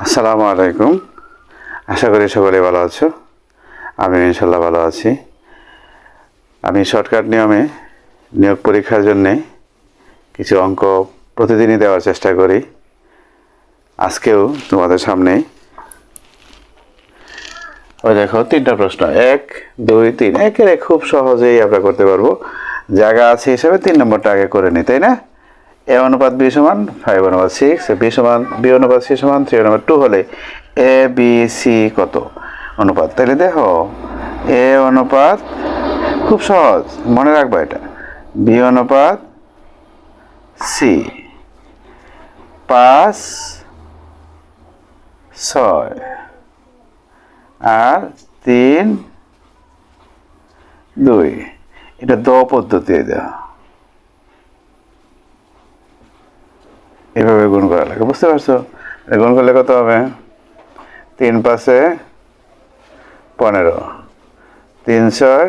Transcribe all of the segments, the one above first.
আসসালামু আলাইকুম। আশা করি সকলে ভালো আছো। আমি ইনশাল্লাহ ভালো আছি। আমি শর্টকাট নিয়মে নিয়োগ পরীক্ষার জন্যে কিছু অঙ্ক প্রতিদিনই দেওয়ার চেষ্টা করি। আজকেও তোমাদের সামনে ওই দেখো, তিনটা প্রশ্ন। এক, দুই, তিন। একের এক খুব সহজেই আমরা করতে পারব। জায়গা আছে হিসাবে তিন নম্বরটা আগে করে নিই তাই না? এ অনুপাত বি সমান ফাইভ অনুপাত সিক্স বি সমান বি অনুপাত সি সমান থ্রি অনুপাত টু হলে এ বি সি কত? অনুপাত তাহলে দেখো এ অনুপাত, খুব সহজ, মনে রাখবা এটা বি অনুপাত সি পাঁচ ছয় আর তিন, দুই। এটা দ পদ্ধতি দেওয়া এভাবে গুণ করা লাগে, বুঝতে পারছ? গুণ করলে কত হবে? তিন পাশে পনেরো। তিন ছয়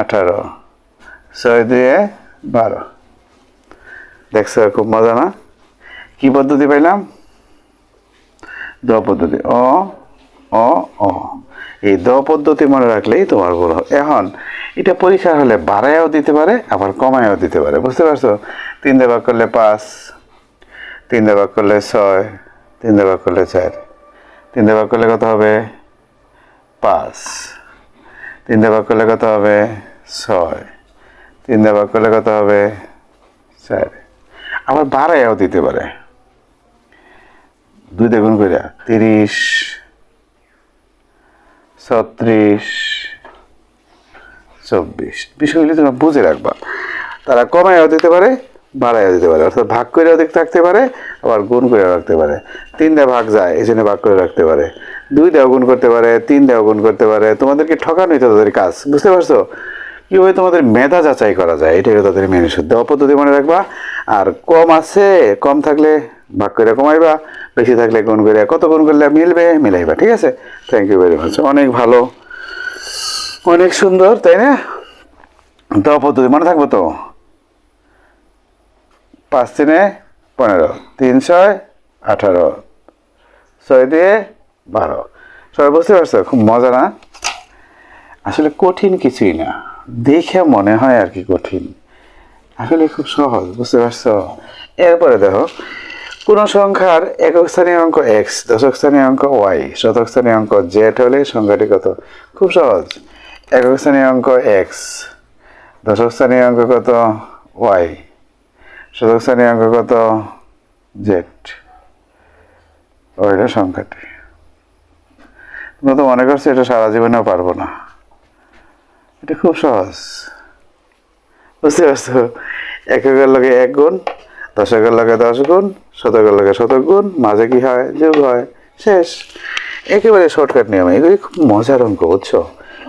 আঠারো। ছয় দুয়ে বারো। দেখছ, খুব মজা না? কী পদ্ধতি পাইলাম? দ পদ্ধতি। অ অ অ। এই দ পদ্ধতি মনে রাখলেই তোমার ভুল এখন, এটা পরীক্ষা হলে বাড়ায়ও দিতে পারে, আবার কমায়ও দিতে পারে, বুঝতে পারছ? তিন ভাগ করলে পাঁচ। তিন ভাগ করলে ছয়, তিন ভাগ করলে চার। তিন ভাগ করলে কত হবে? পাঁচ। তিন ভাগ করলে কত হবে? ছয়। তিন ভাগ করলে কত হবে? চার। আবার বাড়ায়ও দিতে পারে। দুই দেখুন কইরা তিরিশ, ছত্রিশ, চব্বিশ। বিষয়গুলি তোমরা বুঝে রাখবা। তারা কমায়ও দিতে পারে বাড়াইও দিতে পারে, অর্থাৎ ভাগ করেও রাখতে পারে, আবার গুণ করেও রাখতে পারে। তিন দেওয়া ভাগ যায়, এই জন্য ভাগ করে রাখতে পারে। দুই দেওয়া গুণ করতে পারে তিন দেওয়া গুণ করতে পারে। তোমাদেরকে ঠকানোই তো তাদের কাজ, বুঝতে পারছ? কীভাবে তোমাদের মেধা যাচাই করা যায় এটাই তাদের মেনে শুদ্ধ পদ্ধতি মনে রাখবা, আর কম আছে, কম থাকলে ভাগ করে কমাইবা, বেশি থাকলে গুণ করে, কত গুণ করলে মিলবে, মিলাইবা, ঠিক আছে? থ্যাংক ইউ ভেরি মাচ অনেক ভালো। অনেক সুন্দর, তাই না? দ পদ্ধতি মনে থাকব তো? পাঁচ তিনে পনেরো, তিন ছয় আঠারো, ছয় দিয়ে বারো। সবাই বুঝতে পারছ? খুব মজা না? আসলে কঠিন কিছুই না। দেখে মনে হয় আর কি কঠিন। আসলে খুব সহজ, বুঝতে পারছ? এরপরে দেখো, কোনো সংখ্যার একক স্থানীয় অঙ্ক এক্স দশক স্থানীয় অঙ্ক ওয়াই শতক স্থানীয় অঙ্ক জেড হলে সংখ্যাটি কত? খুব সহজ। একক স্থানীয় অঙ্ক এক্স দশক স্থানীয় অঙ্ক কত? ওয়াই শতক স্থানীয় অঙ্ক কত জেড ওইটা সংখ্যাটি। তোমরা তো মনে করছ এটা সারা জীবনেও পারব না। এটা খুব সহজ। বুঝতে পারছ? এককের লগে এক গুণ, দশকের লগে দশ গুণ, শতকের লগে শতক গুণ, মাঝে কি হয়? যোগ হয়। শেষ। একেবারে শর্টকাট নিয়ম। এগুলি খুব মজার অঙ্ক, বুঝছ?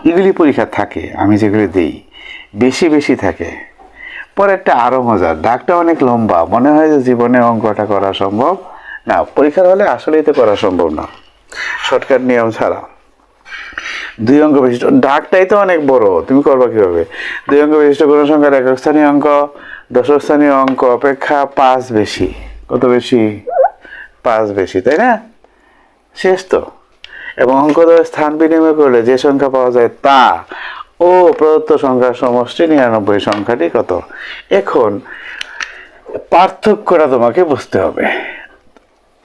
এগুলি পরীক্ষা থাকে, আমি যেগুলি দিই, বেশি বেশি থাকে। পরেরটা আরও মজার ডাকটা অনেক লম্বা। মনে হয় যে জীবনে অঙ্কটা করা সম্ভব? না, পরীক্ষার হলে আসলেই তো করা সম্ভব না। শর্টকাট নিয়ম ছাড়া। দুই অঙ্ক বিশিষ্ট। ডাকটাই তো অনেক বড়, তুমি করবা কীভাবে? দুই অঙ্ক বিশিষ্ট কোনো সংখ্যার একক স্থানীয় অঙ্ক, দশক স্থানীয় অঙ্ক, অপেক্ষা পাঁচ বেশি। কত বেশি? পাঁচ বেশি, তাই না? শেষ তো। এবং অঙ্ক স্থান বিনিময় করলে যে সংখ্যা পাওয়া যায় তা ও প্রদত্ত সংখ্যার সমষ্টি নিরানব্বই সংখ্যাটি কত? এখন পার্থক্যটা তোমাকে বুঝতে হবে।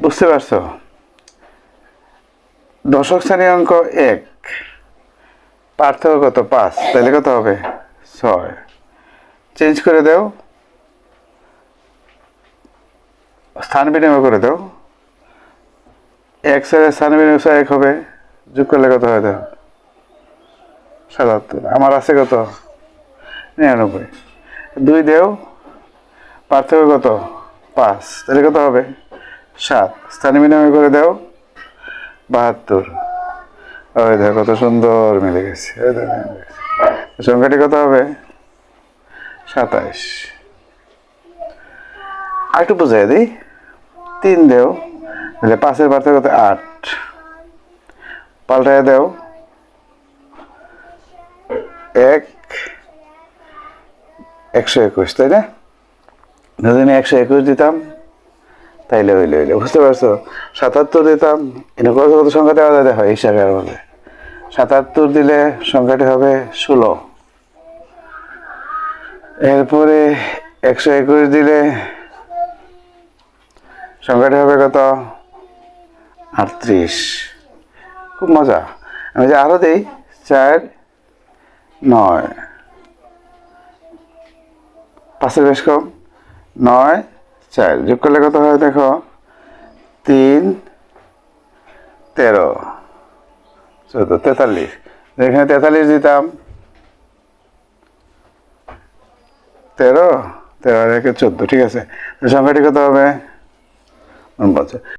বুঝতে পারছ? দশক শ্রেণি অঙ্ক এক, পার্থক্য কত? পাঁচ। তাহলে কত হবে? ছয়। চেঞ্জ করে দাও। স্থান বিনিময় করে দাও। এক সাইডে স্থান বিনিময় এক হবে। যোগ করলে কত হয়? দাও। সাতাত্তর। আমার আছে কত? নিরানব্বই। দুই দেও, পার্থক্য কত? পাঁচ। তাহলে কত হবে? সাত। স্থান বিনিময় করে দাও, বাহাত্তর। ওই দেখো, কত সুন্দর মিলে গেছে। সংখ্যাটি কত হবে? সাতাইশ। আর একটু বুঝাই দিই। তিন দেও, তাহলে পাঁচের পার্থক্য কত? আট। পাল্টায় দেও এক, একশো একুশ, তাই না? যদি একশো একুশ দিতাম, তাইলে হইলে হইলে, বুঝতে পারছ? সাতাত্তর দিতাম এটা কত কত সংখ্যা দেওয়া যায় এই শাখার মধ্যে? সাতাত্তর দিলে সংখ্যাটি হবে ষোলো। এরপরে একশো একুশ দিলে সংখ্যাটি হবে কত? আটত্রিশ। খুব মজা। আমি যে আরও দিই, চার নয়। পাঁচের বেশ কম। নয়, চার। যোগ করলে কত হয় দেখো? তিন, তেরো। চোদ্দ, তেতাল্লিশ। এখানে তেতাল্লিশ দিতাম, তেরো? তেরো একে চোদ্দ, ঠিক আছে। সংখ্যাটি কত হবে?